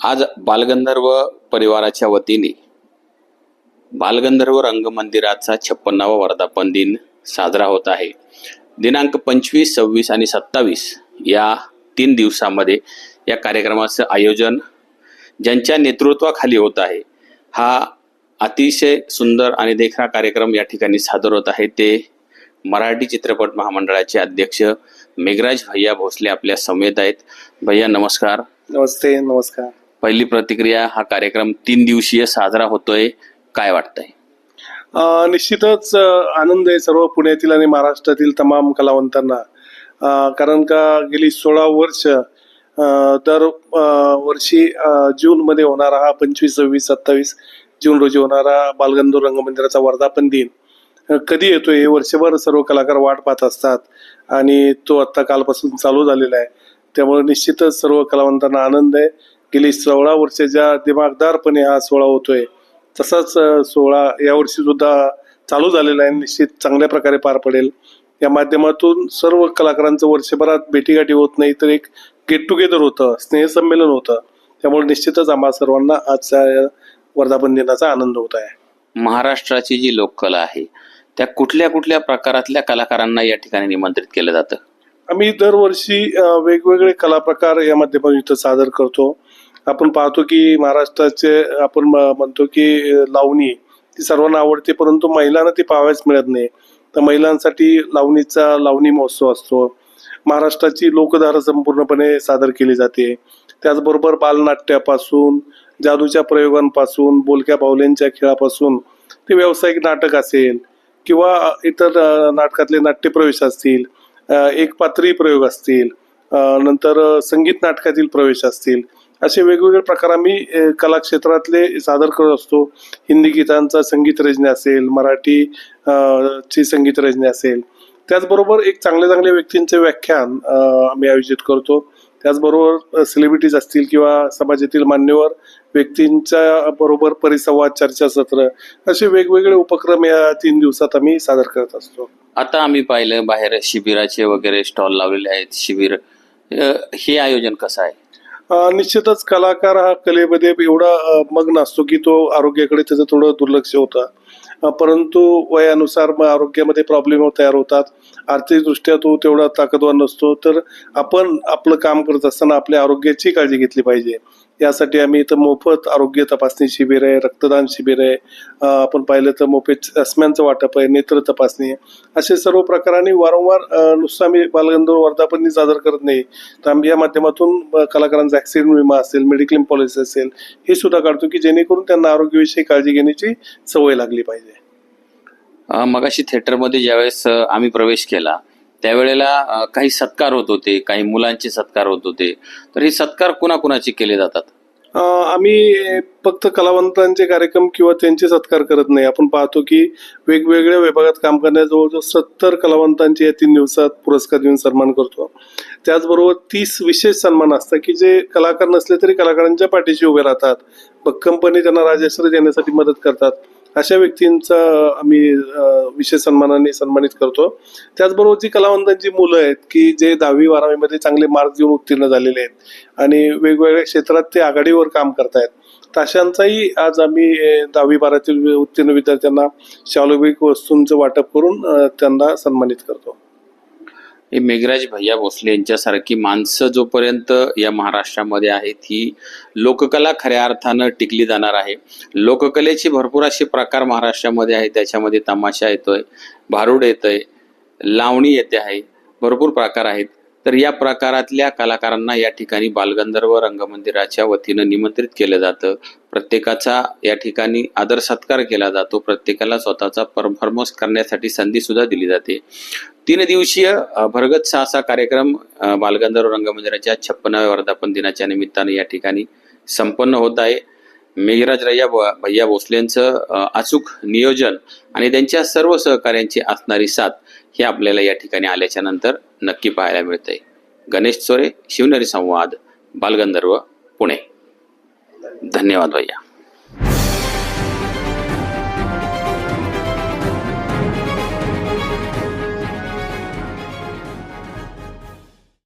आज बालगंधर्व परिवाराच्या वतीने बालगंधर्व रंगमंदिराचा छप्पन्नावा वर्धापन दिन साजरा होत आहे. दिनांक पंचवीस सव्वीस आणि सत्तावीस या तीन दिवसामध्ये या कार्यक्रमाचं आयोजन ज्यांच्या नेतृत्वाखाली होत आहे हा अतिशय सुंदर आणि देखणा कार्यक्रम या ठिकाणी सादर होत आहे. ते मराठी चित्रपट महामंडळाचे अध्यक्ष मेघराज भैया भोसले आपल्या समेत आहेत. भैया नमस्कार. नमस्ते नमस्कार. पहिली प्रतिक्रिया हा कार्यक्रम तीन दिवसीय साजरा होतोय. काय वाटतंय? निश्चितच आनंद आहे सर्व पुण्यातील आणि महाराष्ट्रातील तमाम कलावंतांना. कारण का गेली सोळा वर्ष दर वर्षी जूनमध्ये होणारा हा पंचवीस सव्वीस सत्तावीस जून रोजी होणारा बालगंधर्व रंगमंदिराचा वर्धापन दिन कधी येतोय हे वर्षभर सर्व कलाकार वाट पाहत असतात आणि तो आत्ता कालपासून चालू झालेला आहे. त्यामुळे निश्चितच सर्व कलावंतांना आनंद आहे. गेली सोळा वर्ष ज्या दिमागदारपणे हा सोहळा होतोय तसाच सोहळा यावर्षी सुद्धा चालू झालेला आहे. निश्चित चांगल्या प्रकारे पार पडेल. या माध्यमातून सर्व कलाकारांचं वर्षभरात भेटीगाठी होत नाही तर एक गेट टुगेदर होतं स्नेहसंमेलन होतं. त्यामुळे निश्चितच आम्हा सर्वांना आजच्या वर्धापन दिनाचा आनंद होत आहे. महाराष्ट्राची जी लोककला आहे त्या कुठल्या कुठल्या प्रकारातल्या कलाकारांना या ठिकाणी निमंत्रित केलं जातं? आम्ही दरवर्षी वेगवेगळे कला प्रकार या माध्यमातून इथं सादर करतो. आपण पाहतो की महाराष्ट्राचे आपण म- म्हणतो की लावणी ती सर्वांना आवडते परंतु महिलांना ती पाहावयास मिळत नाही. तर महिलांसाठी लावणीचा लावणी महोत्सव असतो. महाराष्ट्राची लोकधारा संपूर्णपणे सादर केली जाते. त्याचबरोबर बालनाट्यापासून जादूच्या प्रयोगांपासून बोलक्या बाहुल्यांच्या खेळापासून ते व्यावसायिक नाटक असेल किंवा इतर नाटकातले नाट्यप्रवेश असतील एक पात्री प्रयोग असतील नंतर संगीत नाटकातील प्रवेश असतील असे वेगवेगळे प्रकार आम्ही कलाक्षेत्रातले कला क्षेत्रातले सादर करत असतो. हिंदी गीतांचा संगीत रचने असेल मराठी ची संगीत रचने असेल. त्याचबरोबर एक चांगल्या चांगल्या व्यक्तींचे व्याख्यान आम्ही आयोजित करतो. त्याचबरोबर सेलिब्रिटीज असतील किंवा समाजातील मान्यवर व्यक्तींच्या बरोबर परिसंवाद चर्चासत्र असे वेगवेगळे उपक्रम या तीन दिवसात आम्ही सादर करत असतो. आता आम्ही पाहिलं बाहेर शिबिराचे वगैरे स्टॉल लावलेले आहेत. शिबिर हे आयोजन कसं आहे? निश्चितच कलाकार हा कलेमध्ये एवढा मग्न असतो की तो आरोग्याकडे त्याचं थोडं दुर्लक्ष होतं. परंतु वयानुसार मग आरोग्यामध्ये प्रॉब्लेम तयार होतात. आर्थिकदृष्ट्या तो तेवढा ताकदवान नसतो. तर आपण आपलं काम करत असताना आपल्या आरोग्याची काळजी घेतली पाहिजे. यासाठी आम्ही इथं मोफत आरोग्य तपासणी शिबिर आहे रक्तदान शिबिर आहे. आपण पाहिलं तर मोफत चष्म्यांचं वाटप आहे नेत्र तपासणी आहे. असे सर्व प्रकारांनी वारंवार नुसतं आम्ही बालगंधर्व वर्धापनी सादर करत नाही. तर आम्ही या माध्यमातून कलाकारांचा ऍक्सिडेंट विमा असेल मेडिक्लेम पॉलिसी असेल हे सुद्धा काढतो की जेणेकरून त्यांना आरोग्याविषयी काळजी घेण्याची सवय लागली पाहिजे. मगाशी थिएटरमध्ये ज्यावेळेस आम्ही प्रवेश केला त्यावेळेला काही सत्कार होत होते काही मुलांचे सत्कार होत होते. तर हे सत्कार कुणाकुणाचे केले जातात? आम्ही फक्त कलावंतांचे कार्यक्रम किंवा त्यांचे सत्कार करत नाही. आपण पाहतो की वेगवेगळ्या विभागात काम करणाऱ्या जवळजवळ सत्तर कलावंतांचे या तीन दिवसात पुरस्कार देऊन सन्मान करतो. त्याचबरोबर तीस विशेष सन्मान असतात की जे कलाकार नसले तरी कलाकारांच्या पाठीशी उभे राहतात. भक्कमपणे त्यांना राजश्री देण्यासाठी मदत करतात. अशा व्यक्तींचा आम्ही विशेष सन्मानाने सन्मानित करतो. त्याचबरोबर जी कलावंतांची मुलं आहेत की जे दहावी बारावीमध्ये चांगले मार्क घेऊन उत्तीर्ण झालेले आहेत आणि वेगवेगळ्या क्षेत्रात ते आघाडीवर काम करतायत. तशांचाही आज आम्ही दहावी बारातील उत्तीर्ण विद्यार्थ्यांना शालोभिक वस्तूंचं वाटप करून त्यांना सन्मानित करतो. हे मेघराज भैया भोसले यांच्यासारखी माणसं जोपर्यंत या महाराष्ट्रामध्ये आहेत ही लोककला खऱ्या अर्थानं टिकली जाणार आहे. लोककलेचे भरपूर असे प्रकार महाराष्ट्रामध्ये आहेत त्याच्यामध्ये तमाशा येतोय भारुड येतंय लावणी येते आहे भरपूर प्रकार आहेत. तर या प्रकारातल्या कलाकारांना या ठिकाणी बालगंधर्व रंगमंदिराच्या वतीनं निमंत्रित केलं जातं. प्रत्येकाचा या ठिकाणी आदर सत्कार केला जातो. प्रत्येकाला स्वतःचा परफॉर्मन्स करण्यासाठी संधी सुद्धा दिली जाते. तीन दिवसीय भरगत सहासा कार्यक्रम बालगंधर्व रंगमंदिराच्या छप्पनाव्या वर्धापन दिनाच्या निमित्ताने या ठिकाणी संपन्न होत आहे. मेघराज रय्या भैया भोसलेंचं अचूक नियोजन आणि त्यांच्या सर्व सहकार्यांची असणारी साथ हे आपल्याला या ठिकाणी आल्याच्यानंतर नक्की पाहायला मिळतंय. गणेश चोरे शिवनेरी संवाद बालगंधर्व पुणे. धन्यवाद भैया.